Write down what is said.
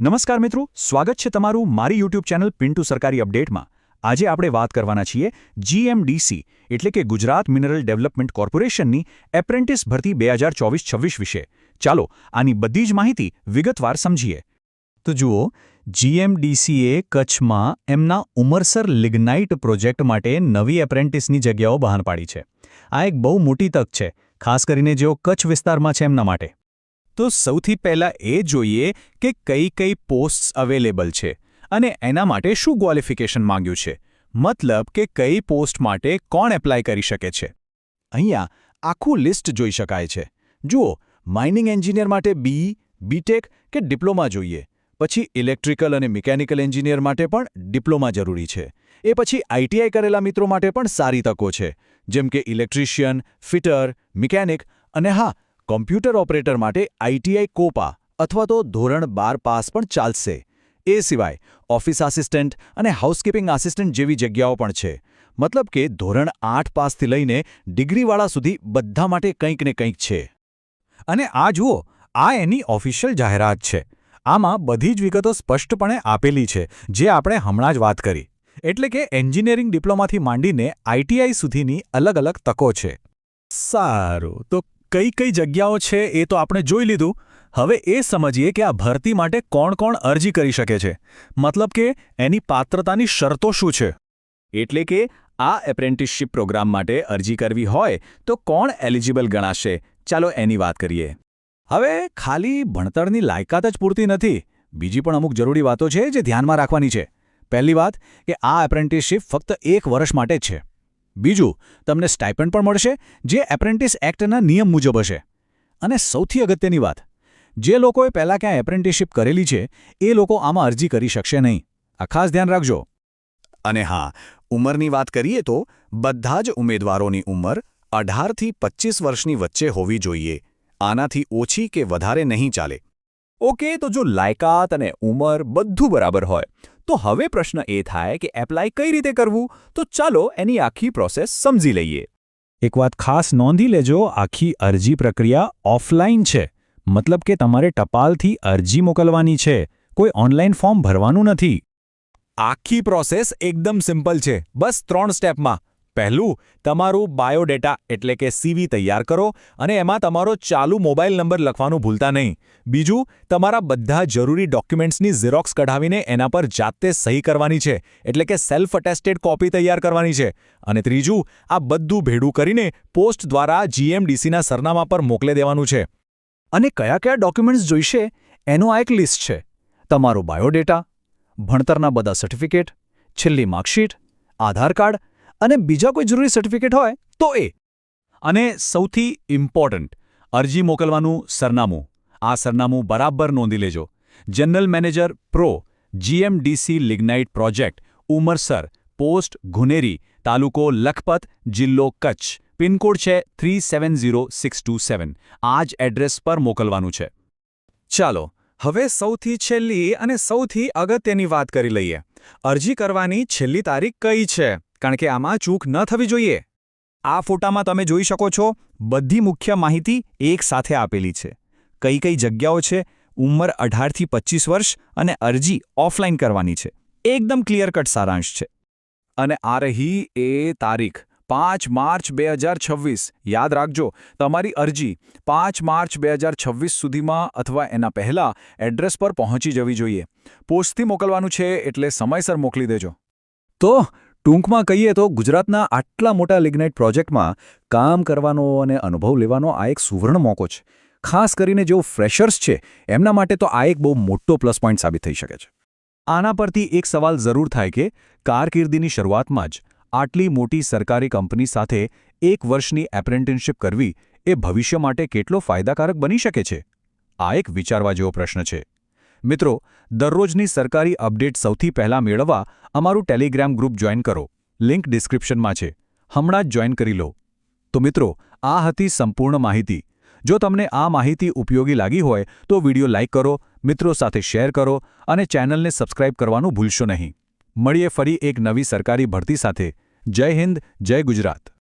નમસ્કાર મિત્રો, સ્વાગત છે તમારું મારી યુટ્યુબ ચેનલ પિન્ટુ સરકારી અપડેટમાં. આજે આપણે વાત કરવાના છીએ જીએમડીસી એટલે કે ગુજરાત મિનરલ ડેવલપમેન્ટ કોર્પોરેશનની એપ્રેન્ટિસ ભરતી બે હજાર ચોવીસ છવ્વીસ વિશે. ચાલો, આની બધી જ માહિતી વિગતવાર સમજીએ. તો જુઓ જીએમડીસીએ કચ્છમાં એમના ઉમરસર લિગ્નાઇટ પ્રોજેક્ટ માટે નવી એપ્રેન્ટિસની જગ્યાઓ બહાર પાડી છે. આ એક બહુ મોટી તક છે, ખાસ કરીને જેઓ કચ્છ વિસ્તારમાં છે એમના માટે. તો સૌથી પહેલાં એ જોઈએ કે કઈ કઈ પોસ્ટ્સ અવેલેબલ છે અને એના માટે શું ક્વોલિફિકેશન માંગ્યું છે. મતલબ કે કઈ પોસ્ટ માટે કોણ એપ્લાય કરી શકે છે. અહીંયા આખું લિસ્ટ જોઈ શકાય છે. જુઓ, માઇનિંગ એન્જિનિયર માટે બી બીટેક કે ડિપ્લોમા જોઈએ. પછી ઇલેક્ટ્રિકલ અને મિકેનિકલ એન્જિનિયર માટે પણ ડિપ્લોમા જરૂરી છે. એ પછી આઈટીઆઈ કરેલા મિત્રો માટે પણ સારી તકો છે. જેમ કે ઇલેક્ટ્રિશિયન, ફિટર, મિકેનિક અને હા કોમ્પ્યુટર ઓપરેટર માટે આઈટીઆઈ કોપા અથવા તો ધોરણ બાર પાસ પણ ચાલશે. એ સિવાય, ઓફિસ આસિસ્ટન્ટ અને હાઉસકીપિંગ આસિસ્ટન્ટ જેવી જગ્યાઓ પણ છે. મતલબ કે ધોરણ આઠ પાસથી લઈને ડિગ્રીવાળા સુધી બધા માટે કંઈક ને કંઈક છે. અને આ જુઓ, આ એની ઓફિશિયલ જાહેરાત છે. આમાં બધી જ વિગતો સ્પષ્ટપણે આપેલી છે, જે આપણે હમણાં જ વાત કરી. એટલે કે એન્જિનિયરિંગ ડિપ્લોમાથી માંડીને આઈટીઆઈ સુધીની અલગ અલગ તકો છે. સારું, તો કઈ કઈ જગ્યાઓ છે એ તો આપણે જોઈ લીધું. હવે એ સમજીએ કે આ ભરતી માટે કોણ કોણ અરજી કરી શકે છે. મતલબ કે એની પાત્રતાની શરતો શું છે? એટલે કે આ એપ્રેન્ટિસશીપ પ્રોગ્રામ માટે અરજી કરવી હોય તો કોણ એલિજિબલ ગણાશે? ચાલો એની વાત કરીએ. હવે ખાલી ભણતરની લાયકાત જ પૂરતી નથી. બીજી પણ અમુક જરૂરી વાતો છે જે ધ્યાનમાં રાખવાની છે. પહેલી વાત કે આ એપ્રેન્ટિસશીપ ફક્ત એક વર્ષ માટે જ છે. બીજું, તમને સ્ટાઇપન્ડ પણ મળશે, જે એપ્રેન્ટિસ એક્ટના નિયમ મુજબ હશે. અને સૌથી અગત્યની વાત, જે લોકોએ પહેલાં ક્યાં એપ્રેન્ટિસશીપ કરેલી છે, એ લોકો આમાં અરજી કરી શકશે નહીં. આ ખાસ ધ્યાન રાખજો. અને હા, ઉંમરની વાત કરીએ તો, બધા જ ઉમેદવારોની ઉંમર અઢારથી પચીસ વર્ષની વચ્ચે હોવી જોઈએ. આનાથી ઓછી કે વધારે નહીં ચાલે. ઓકે, તો જો લાયકાત અને ઉંમર બધું બરાબર હોય, તો હવે પ્રશ્ન એ થાય કે એપ્લાય કઈ રીતે કરવું? તો ચાલો એની આખી પ્રોસેસ સમજી લઈએ. એક વાત ખાસ નોંધી લેજો, આખી અરજી પ્રક્રિયા ઓફલાઈન છે. મતલબ કે તમારે ટપાલથી અરજી મોકલવાની છે. કોઈ ઓનલાઈન ફોર્મ ભરવાનું નથી. આખી પ્રોસેસ એકદમ સિમ્પલ છે. બસ ત્રણ સ્ટેપમાં પહેલું, તમારું બાયોડેટા એટલે કે સીવી તૈયાર કરો અને એમાં તમારો ચાલુ મોબાઈલ નંબર લખવાનું ભૂલતા નહીં. બીજું, તમારા બધા જરૂરી ડોક્યુમેન્ટ્સની ઝેરોક્સ કઢાવીને એના પર જાતે સહી કરવાની છે, એટલે કે સેલ્ફ અટેસ્ટેડ કોપી તૈયાર કરવાની છે. અને ત્રીજું, આ બધું ભેડું કરીને પોસ્ટ દ્વારા જીએમડીસીના સરનામા પર મોકલી દેવાનું છે. અને કયા કયા ડોક્યુમેન્ટ્સ જોઈશે, એનો આ એક લિસ્ટ છે. તમારો બાયોડેટા, ભણતરના બધા સર્ટિફિકેટ, છેલ્લી માર્કશીટ, આધાર કાર્ડ અને બીજા કોઈ જરૂરી સર્ટિફિકેટ હોય તો એ. અને સૌથી ઇમ્પોર્ટન્ટ અરજી મોકલવાનું સરનામું. આ સરનામું બરાબર નોંધી લેજો. General manager pro GMDC lignite project Umarsar post Ghuneri, તાલુકો લખપત, જિલ્લો કચ્છ. પિનકોડ છે three seven zero six two seven. આ જ એડ્રેસ પર મોકલવાનું છે. ચાલો, હવે સૌથી છેલ્લી અને સૌથી અગત્યની વાત કરી લઈએ. અરજી કરવાની છેલ્લી તારીખ કઈ છે? કારણ કે આમાં ચૂક ન થવી જોઈએ. આ ફોટામાં તમે જોઈ શકો છો, બધી મુખ્ય માહિતી એક સાથે આપેલી છે. કઈ કઈ જગ્યાઓ છે, ઉંમર અઢારથી પચીસ વર્ષ અને અરજી ઓફલાઈન કરવાની છે. એકદમ ક્લિયર કટ સારાંશ છે. અને આ રહી એ તારીખ, પાંચ માર્ચ બે હજાર છવ્વીસ. યાદ રાખજો, તમારી અરજી પાંચ માર્ચ બે હજાર છવ્વીસ સુધીમાં અથવા એના પહેલાં એડ્રેસ પર પહોંચી જવી જોઈએ. પોસ્ટથી મોકલવાનું છે એટલે સમયસર મોકલી દેજો. તો ટૂંકમાં કહીએ તો ગુજરાતના આટલા મોટા લિગ્નાઇટ પ્રોજેક્ટમાં કામ કરવાનો અને અનુભવ લેવાનો આ એક સુવર્ણ મોકો છે. ખાસ કરીને જેઓ ફ્રેશર્સ છે, એમના માટે તો આ એક બહુ મોટો પ્લસ પોઈન્ટ સાબિત થઈ શકે છે. આના પરથી એક સવાલ જરૂર થાય કે કારકિર્દીની શરૂઆતમાં જ આટલી મોટી સરકારી કંપની સાથે એક વર્ષની એપ્રેન્ટિસશીપ કરવી એ ભવિષ્ય માટે કેટલો ફાયદાકારક બની શકે છે? આ એક વિચારવા જેવો પ્રશ્ન છે. મિત્રો, દરરોજની સરકારી અપડેટ સૌથી પહેલાં મેળવવા અમારું ટેલિગ્રામ ગ્રુપ જોઈન કરો. લિંક ડિસ્ક્રિપ્શનમાં છે. હમણાં જ જોઈન કરી લો. તો મિત્રો, આ હતી સંપૂર્ણ માહિતી. જો તમને આ માહિતી ઉપયોગી લાગી હોય, તો વીડિયો લાઇક કરો, મિત્રો સાથે શેર કરો અને ચેનલને સબસ્ક્રાઇબ કરવાનું ભૂલશો નહીં. મળીએ ફરી એક નવી સરકારી ભરતી સાથે. જય હિન્દ, જય ગુજરાત.